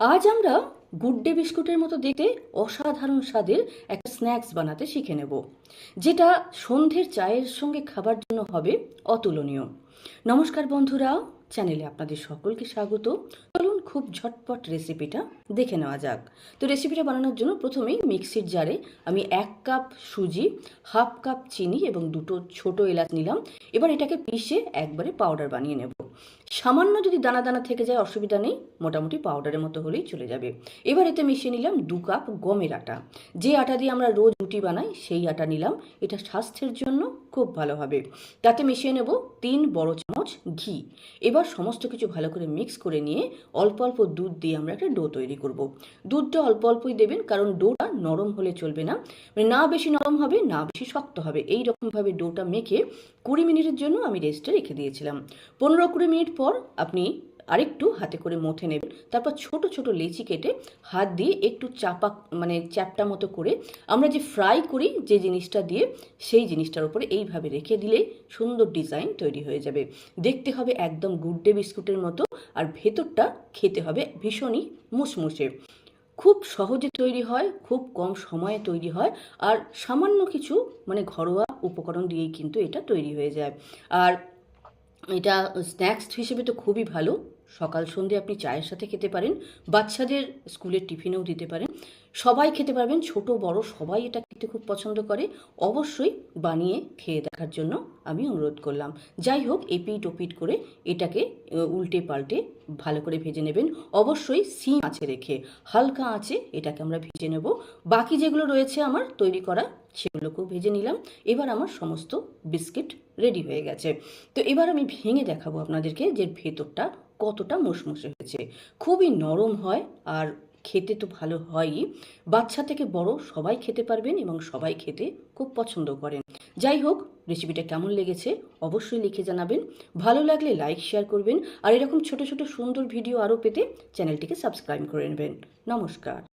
আজ আমরা good day বিস্কুটের মতো দেখতে অসাধারণ স্বাদের একটা স্ন্যাক্স বানাতে শিখে নেব, যেটা সন্ধ্যের চায়ের সঙ্গে খাবার জন্য হবে অতুলনীয়। নমস্কার বন্ধুরা, চ্যানেলে আপনাদের সকলকে স্বাগত। চলুন খুব ঝটপট রেসিপিটা দেখে নেওয়া যাক। তো রেসিপিটা বানানোর জন্য প্রথমেই মিক্সির জারে আমি এক কাপ সুজি হাফ কাপ চিনি এবং দুটো ছোট এলাচ নিলাম। এবার এটাকে পিষে একবারে পাউডার বানিয়ে নেব। সামান্য যদি দানা দানা থেকে যায়, অসুবিধা নেই, মোটামুটি পাউডারের মতো হলেই চলে যাবে। এবার এতে মিশিয়ে নিলাম দু কাপ গমের আটা। যে আটা দিয়ে আমরা রোজ রুটি বানাই, সেই আটা নিলাম। এটা স্বাস্থ্যের জন্য খুব ভালো হবে। তাতে মিশিয়ে নেব তিন বড় চামচ ঘি। এবার সমস্ত কিছু ভালো করে মিক্স করে নিয়ে অল্প অল্প দুধ দিয়ে আমরা একটা ডো তৈরি করব। দুধটা অল্প অল্পই দেবেন, কারণ ডোটা নরম হলে চলবে না। মানে না বেশি নরম হবে, না বেশি শক্ত হবে। এই রকমভাবে ডোটা মেখে কুড়ি মিনিটের জন্য আমি রেস্টে রেখে দিয়েছিলাম। পনেরো কুড়ি মিনিট পর আপনি আরেকটু হাতে করে মথে নেবেন তারপর ছোট ছোট লেচি কেটে হাত দিয়ে একটু চাপা মানে চ্যাপটা মতো করে আমরা যে ফ্রাই করি যে জিনিসটা দিয়ে, সেই জিনিসটার উপরে এইভাবে রেখে দিলেই সুন্দর ডিজাইন তৈরি হয়ে যাবে। দেখতে হবে একদম গুড ডে বিস্কুটের মতো আর ভেতরটা খেতে হবে ভীষণই মুসমুসে। খুব সহজে তৈরি হয়, খুব কম সময়ে তৈরি হয় আর সামান্য কিছু মানে ঘরোয়া উপকরণ দিয়েই কিন্তু এটা তৈরি হয়ে যায়। আর এটা স্ন্যাক্স হিসেবে তো খুবই ভালো। সকাল সন্ধে আপনি চায়ের সাথে খেতে পারেন বাচ্চাদের স্কুলের টিফিনেও দিতে পারেন। সবাই খেতে পারবেন, ছোট, বড়, সবাই এটা খেতে খুব পছন্দ করে। অবশ্যই বানিয়ে খেয়ে দেখার জন্য আমি অনুরোধ করলাম। যাই হোক এপিট ওপিট করে এটাকে উল্টে পাল্টে ভালো করে ভেজে নেবেন। অবশ্যই সিম আছে রেখে হালকা আছে এটাকে আমরা ভেজে নেব। বাকি যেগুলো রয়েছে আমার তৈরি করা, সেগুলোকেও ভেজে নিলাম। এবার আমার সমস্ত বিস্কিট রেডি হয়ে গেছে। তো এবার আমি ভেঙে দেখাবো আপনাদেরকে যে ভেতরটা কতটা মুসমুসে হয়েছে। খুবই নরম হয় আর খেতে তো ভালো হয়ই। বাচ্চা থেকে বড় সবাই খেতে পারবেন এবং সবাই খেতে খুব পছন্দ করেন। যাই হোক, রেসিপিটা কেমন লেগেছে অবশ্যই লিখে জানাবেন। ভালো লাগলে লাইক, শেয়ার করবেন। আর এরকম ছোট ছোট, সুন্দর ভিডিও আরও পেতে চ্যানেলটিকে সাবস্ক্রাইব করে নেবেন। নমস্কার।